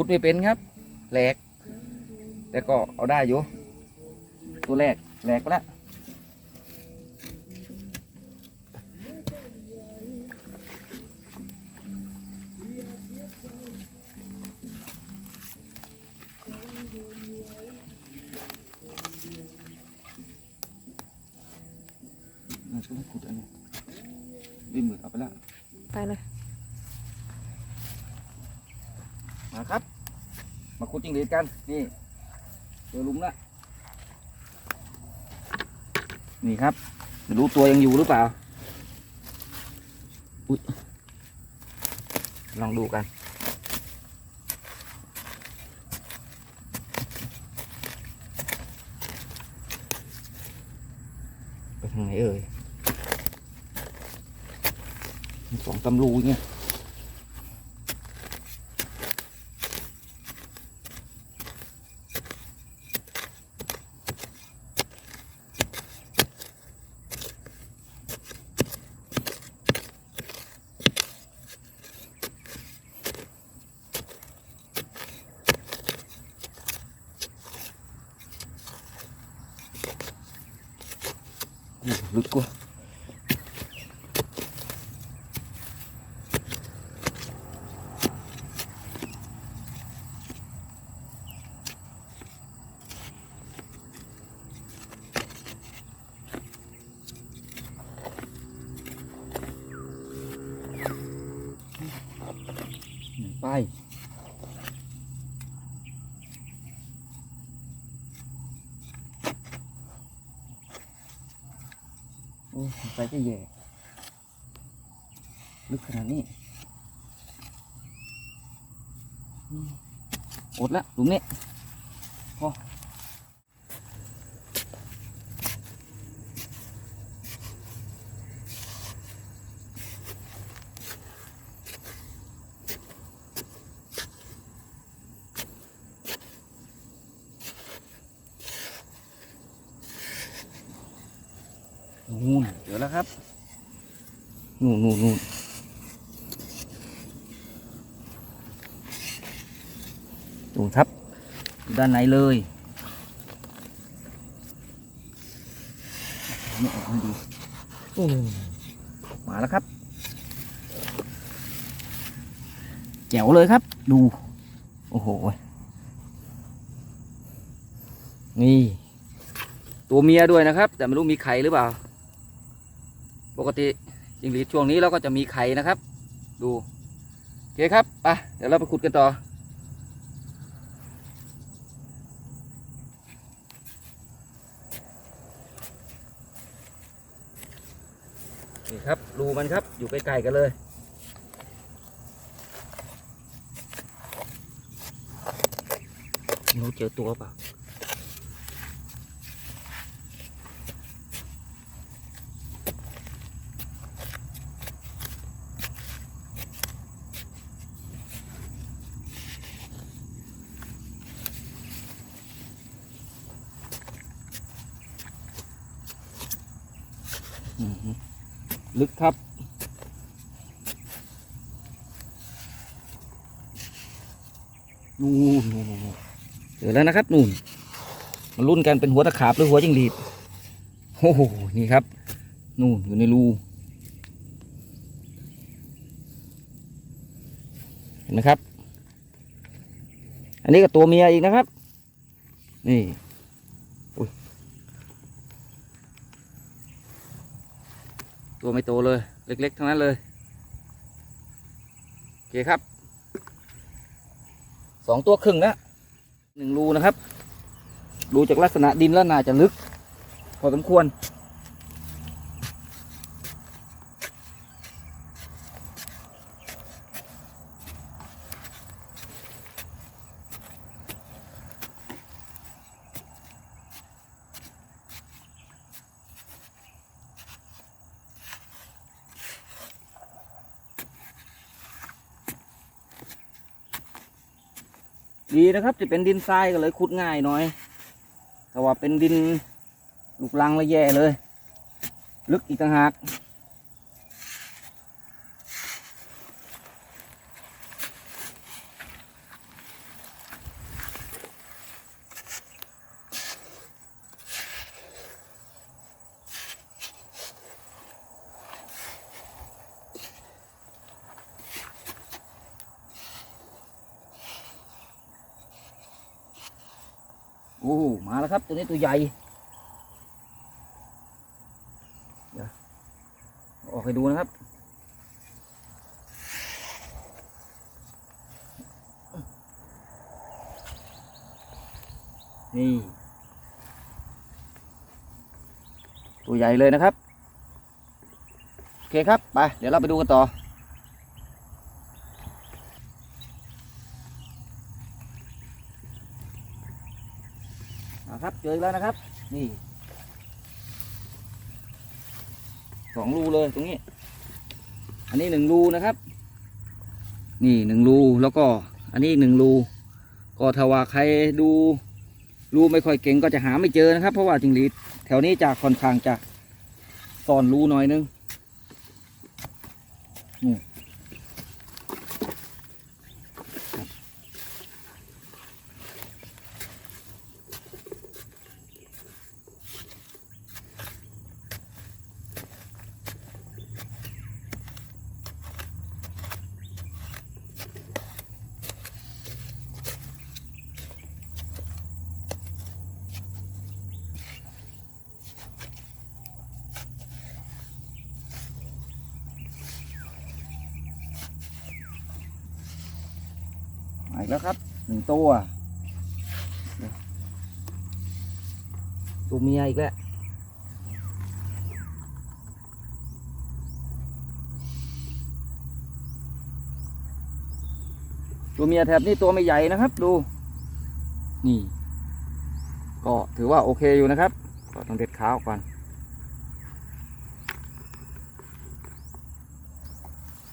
ขุดไม่เป็นครับ แหลก แต่ก็เอาได้อยู่ ตัวแรกแหลกไปแล้ว มันก็ไม่ขุดอันนี้วิ่งมือเอาไปแล้ว ไปเลย มาครับ มาขุด จิงหรีดกัน นี่เจอลุมละนี่ครับไม่รู้ตัวยังอยู่หรือเปล่าอุ๊ยลองดูกัน ไปทางไหนเอ่ยสองตำรูเนี่ย โอ้ลึกกว่าไป โอ้ไปจะแย่ลึกขนาดนี้อืมอดละหลุมนี้พอ นู่นเจอแล้วครับ นู่นนู่นนู่นดูครับอยู่ด้านในเลยไม่ออกมาดีอืมมาแล้วครับ แจ๋วเลยครับ ดู โอ้โห นี่ ตัวเมียด้วยนะครับ แต่ไม่รู้มีไข่หรือเปล่า ปกติจิงหรีดช่วงนี้เราก็จะมีไข่นะครับ ดูโอเคครับไปเดี๋ยวเราไปขุดกันต่อนี่ครับรูมันครับอยู่ใกล้ๆกันเลยไม่รู้เจอตัวเปล่า ลึกครับ นู่นเจอแล้วนะครับนู่นมาลุ้นกันเป็นหัวตะขาบหรือหัวจิงหรีดโอ้โห นี่ครับ นู่นอยู่ในรูเห็นไหมครับ อันนี้ก็ตัวเมียอีกนะครับ นี่ ตัวไม่โตเลย เล็ก ๆ ทั้งนั้นเลย โอเคครับ สองตัวครึ่งนะหนึ่งรูนะครับ ดูจากลักษณะดินแล้วน่าจะลึก พอสมควร ดีนะครับ จะเป็นดินทรายก็เลยขุดง่ายหน่อย แต่ว่าเป็นดินลูกลังละแย่เลย ลึกอีกต่างหาก โอ้มาแล้วครับ ตัวนี้ตัวใหญ่เดี๋ยวอออกให้ดูนะครับนี่ ตัวใหญ่เลยนะครับ โอเคครับ ไป เดี๋ยวเราไปดูกันต่อ นะครับเจ ออีกแล้วนะครับ นี่สองรูเลยตรงนี้ อันนี้หนึ่งรูนะครับ นี่หนึ่งรูแล้วก็ อันนี้หนึ่งรูก็ถ้าว่าใครดูรูไม่ค่อยเก่งก็จะหาไม่เจอนะครับ เพราะว่าจิงหรีดแถวนี้จะค่อนข้างจะซ่อนรูหน่อยนึงนี่ อีกแล้วครับหนึ่งตัวตัวเมียอีกแล้วตัวเมียแถบนี้ตัวไม่ใหญ่นะครับ ดู นี่ ก็ถือว่าโอเคอยู่นะครับ ก็ต้องเด็ดขาออกก่อน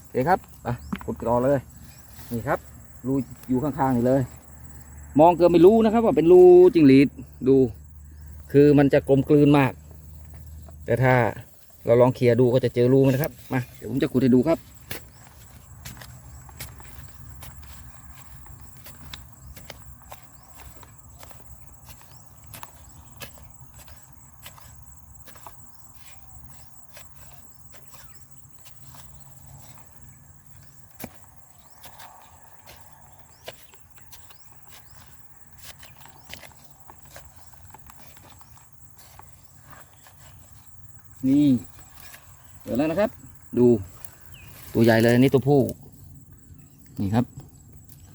โอเคครับไปกดกรอเลย นี่ครับ รูอยู่ข้างๆนี่เลย มองเกินไม่รู้นะครับ ว่าเป็นรูจิงหรีดดู คือมันจะกลมกลืนมาก แต่ถ้าเราลองเคลียร์ดูก็จะเจอรูมันนะครับมาเดี๋ยวผมจะขุดให้ดูครับ นี่เดี๋ยวแล้วนะครับ ดูตัวใหญ่เลยนี่ตัวผู้นี่ครับ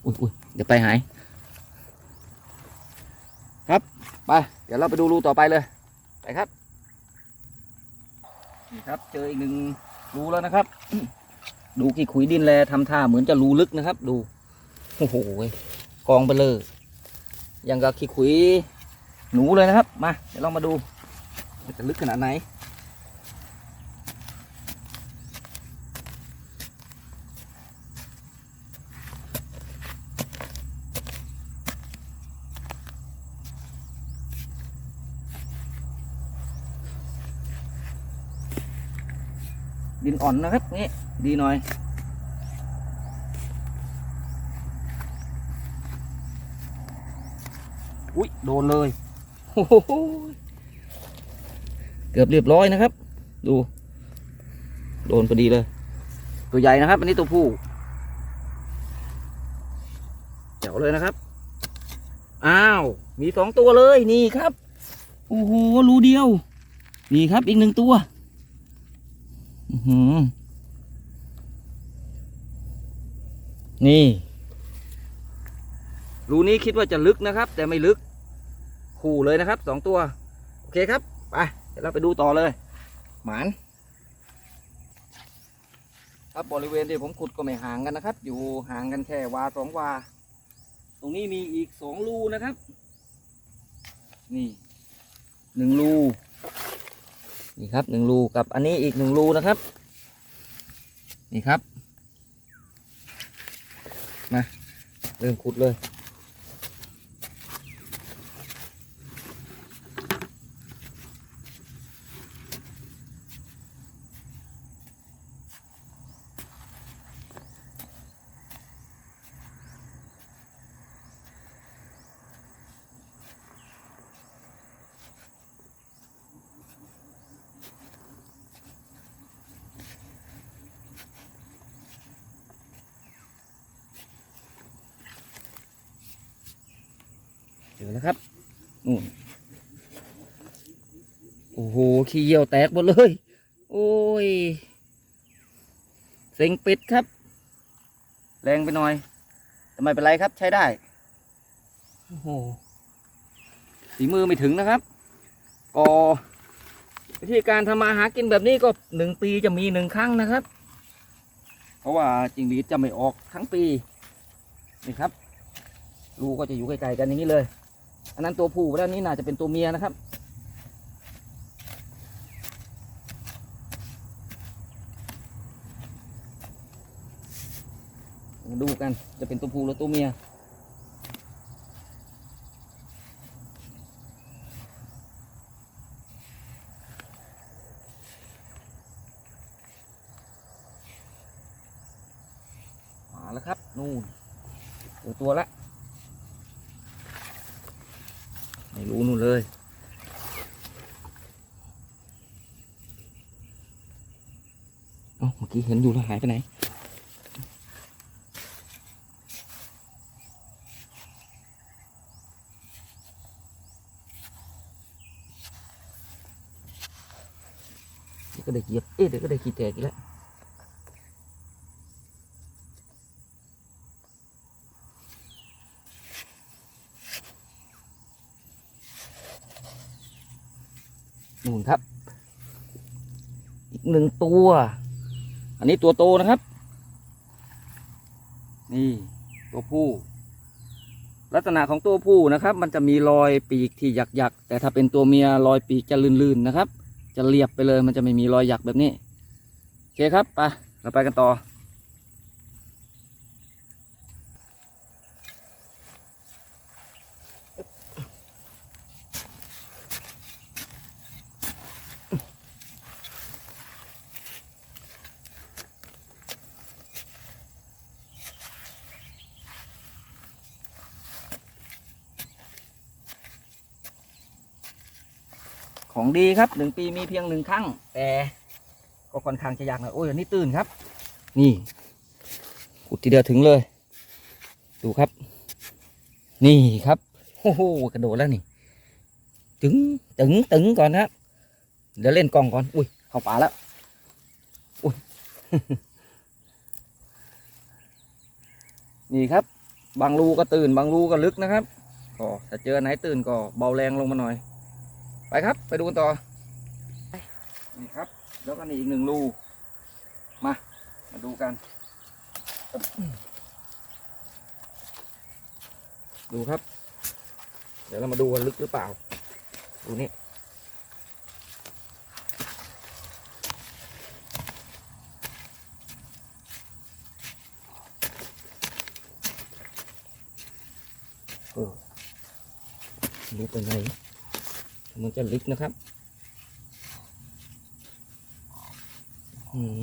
อุ้ยอุ้ยเดี๋ยวไปหาย ครับไปเดี๋ยวเราไปดูรูต่อไปเลยไปครับนี่ครับ เจออีกหนึ่งรูแล้วนะครับ ดูกี่ขุยดินแลทำท่าเหมือนจะรูลึกนะครับ ดูโอ้โหกองเบลเลอร์ยังกับขี้ขุยหนูเลยนะครับ มาเดี๋ยวเรามาดูมันจะลึกขนาดไหน อ่อนนะครับนี่ดีหน่อย อุ้ยโดนเลยโอ้โหเกือบเรียบร้อยนะครับ ดู โดนพอดีเลย ตัวใหญ่นะครับ อันนี้ตัวผู้เจ๋วเลยนะครับ อ้าว มีสองตัวเลยนี่ครับ โอ้โห รูเดียว นี่ครับอีกหนึ่งตัวอื้อหือ นี่ รูนี้คิดว่าจะลึกนะครับ แต่ไม่ลึก คู่เลยนะครับสองตัว โอเคครับ ไป เดี๋ยวเราไปดูต่อเลย หมาน ครับบริเวณที่ผมขุดก็ไม่ห่างกันนะครับ อยู่ห่างกันแค่วาสองวา ตรงนี้มีอีกสองรูนะครับ นี่หนึ่งรู นี่ครับหนึ่งรูกับอันนี้อีกหนึ่งรูนะครับ นี่ครับ มา เริ่มขุดเลย ดี๋ยวนะครับนู่นโอ้โหขี้เยี่ยวแตกหมดเลย โอ้ย เซ็งปิดครับ แรงไปหน่อยแต่ไม่เป็นไรครับใช้ได้ โอ้โหฝีมือไม่ถึงนะครับก็วิธีการทำมาหากินแบบนี้ก็หนึ่งปีจะมีหนึ่งครั้งนะครับ เพราะว่าจิงหรีดจะไม่ออกทั้งปี นี่ครับรูก็จะอยู่ไกลๆกันอย่างนี้เลย อันนั้นตัวผู้แล้วนี่น่าจะเป็นตัวเมียนะครับ ดูกันจะเป็นตัวผู้หรือตัวเมียมาแล้วครับ นู่นเจอตัวละไม่ รู้นู่นเลย เอ้าเมื่อกี้เห็นอยู่แล้วหายไปไหนเดี๋ยวก็ได้เหยียบ เอ๊ะเดี๋ยวก็ได้ขี้แตกอีกแล้ว นู่นครับ อีกหนึ่งตัว อันนี้ตัวโตนะครับ นี่ตัวผู้ ลักษณะของตัวผู้นะครับ มันจะมีรอยปีกที่หยักๆแต่ถ้าเป็นตัวเมียรอยปีกจะลื่นๆนะครับ จะเรียบไปเลยมันจะไม่มีรอยหยักแบบนี้โอเคครับไปเราไปกันต่อ ของดีครับหนึ่งปีมีเพียงหนึ่งครั้ง แต่ก็ค่อนข้างจะยากหน่อยโอ้ยอันนี้ตื่นครับ นี่ขุดทีเดียวถึงเลย ดูครับ นี่ครับโอ้โหกระโดดแล้วนี่ตึงตึงตึงก่อนนะครับเดี๋ยวเล่นกล้องก่อนอุ้ยเข้าป่าแล้วอุ้ยนี่ครับ บางรูก็ตื่นบางรูก็ลึกนะครับก็ถ้าเจอไหนตื่นก็เบาแรงลงมาหน่อย ไปครับ ไปดูกันต่อ นี่ครับ แล้วก็นี่อีกหนึ่งรู มา มาดูกัน ดูครับ เดี๋ยวเรามาดูกันลึกหรือเปล่า ดูนี่เออรู้ไปไหน มันจะลึกนะครับหืม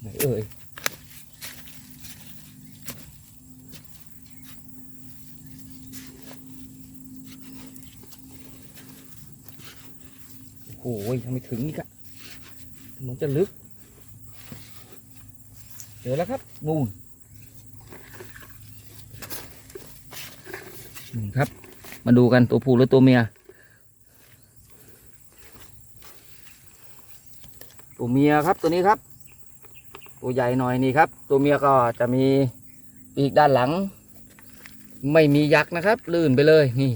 ไหนเอ่ยโอ้โหทำไมถึงนี่กะมันจะลึก เจอแล้วครับนู่นนู่นครับ มาดูกันตัวผู้หรือตัวเมีย ตัวเมียครับตัวนี้ครับ ตัวใหญ่หน่อยนี่ครับ ตัวเมียก็จะมีปีกด้านหลัง ไม่มียักษ์นะครับ ลื่นไปเลยนี่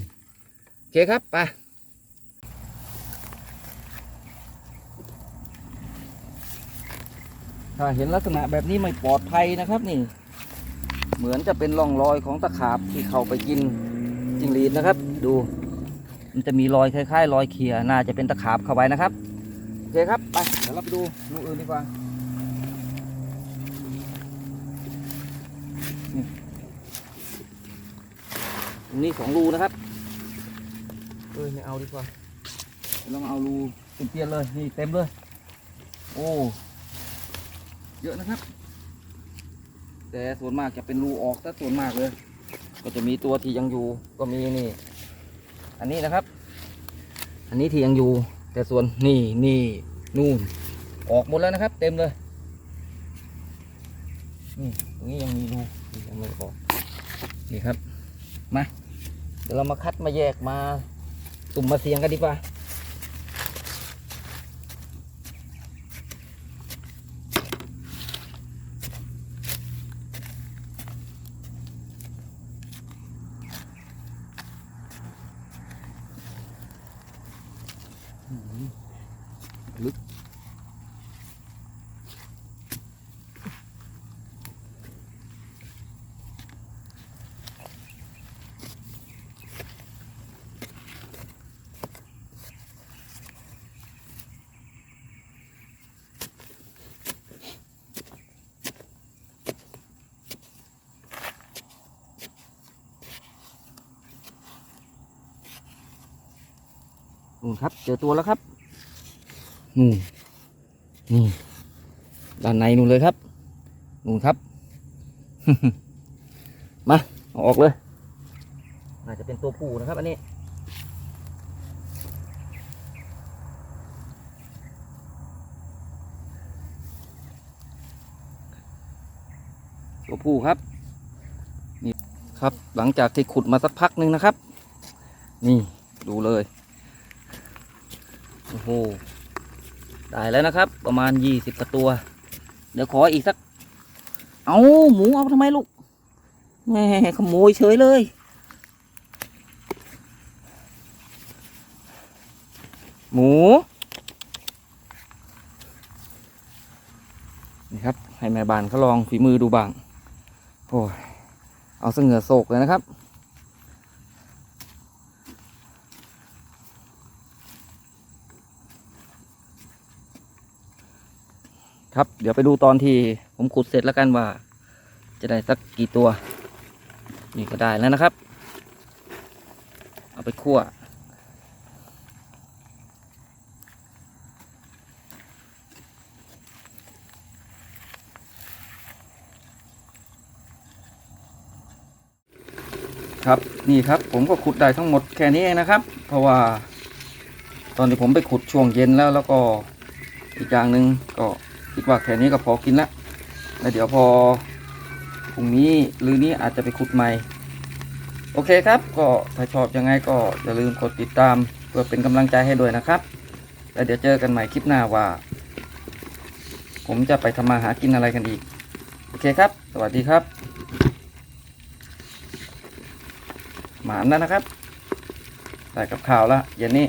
โอเคครับไปถ้าเห็นลักษณะแบบนี้ไม่ปลอดภัยนะครับนี่ เหมือนจะเป็นร่องรอยของตะขาบที่เขาไปกิน จิงหรีดนะครับ ดู มันจะมีรอยคล้ายๆ รอยเขี่ยน่าจะเป็นตะขาบเข้าไปนะครับโอเคครับไปเดี๋ยวเราไปดูรูอื่นดีกว่านี่ตรงนี้สองรูนะครับเออไม่เอาดีกว่าเดี๋ยวเรามาเอารูเปลี่ยนเลยนี่เต็มเลย โอ้เยอะนะครับ แต่ส่วนมากจะเป็นรูออกแต่ส่วนมากเลย ก็จะมีตัวที่ยังอยู่ก็มีนี่ อันนี้นะครับ อันนี้ที่ยังอยู่ แต่ส่วนนี่นี่นู่น ออกหมดแล้วนะครับ เต็มเลยนี่ตรงนี้ยังมีรูยังไม่ออกนี่ครับมาเดี๋ยวเรามาคัดมาแยกมาสุ่มมาเสียงกันดีกว่า นู่นครับ เจอตัวแล้วครับนู่นนี่ด้านในนู่นเลยครับนู่นครับ มาเอาออกเลยน่าจะเป็นตัวผู้นะครับ อันนี้ตัวผู้ครับนี่ครับหลังจากที่ขุดมาสักพักหนึ่งนะครับ นี่ดูเลย โอ้โหได้แล้วนะครับ ประมาณยี่สิบกว่าตัว เดี๋ยวขออีกสัก เอาหมูเอาทำไมลูกแม่ขโมยเฉยเลย หมูนี่ครับ ให้แม่บ้านเขาลองฝีมือดูบ้างโอ้ยเอาเสเงือโศกเลยนะครับ ครับ เดี๋ยวไปดูตอนที่ผมขุดเสร็จแล้วกันว่า จะได้สักกี่ตัว นี่ก็ได้แล้วนะครับ เอาไปคั่วครับนี่ครับผมก็ขุดได้ทั้งหมดแค่นี้เองนะครับ เพราะว่าตอนที่ผมไปขุดช่วงเย็นแล้วแล้วก็อีกอย่างหนึ่งก็ คิดว่าแค่นี้ก็พอกินละแล้วเดี๋ยวพอพรุ่งนี้หรือนี้อาจจะไปขุดใหม่ โอเคครับ ก็ถ้าชอบยังไงก็อย่าลืมกดติดตามเพื่อเป็นกำลังใจให้ด้วยนะครับ แล้วเดี๋ยวเจอกันใหม่คลิปหน้าว่า ผมจะไปทำมาหากินอะไรกันอีก โอเคครับ สวัสดีครับ หมานแล้วนะครับได้กับข้าวล้วเย็นนี้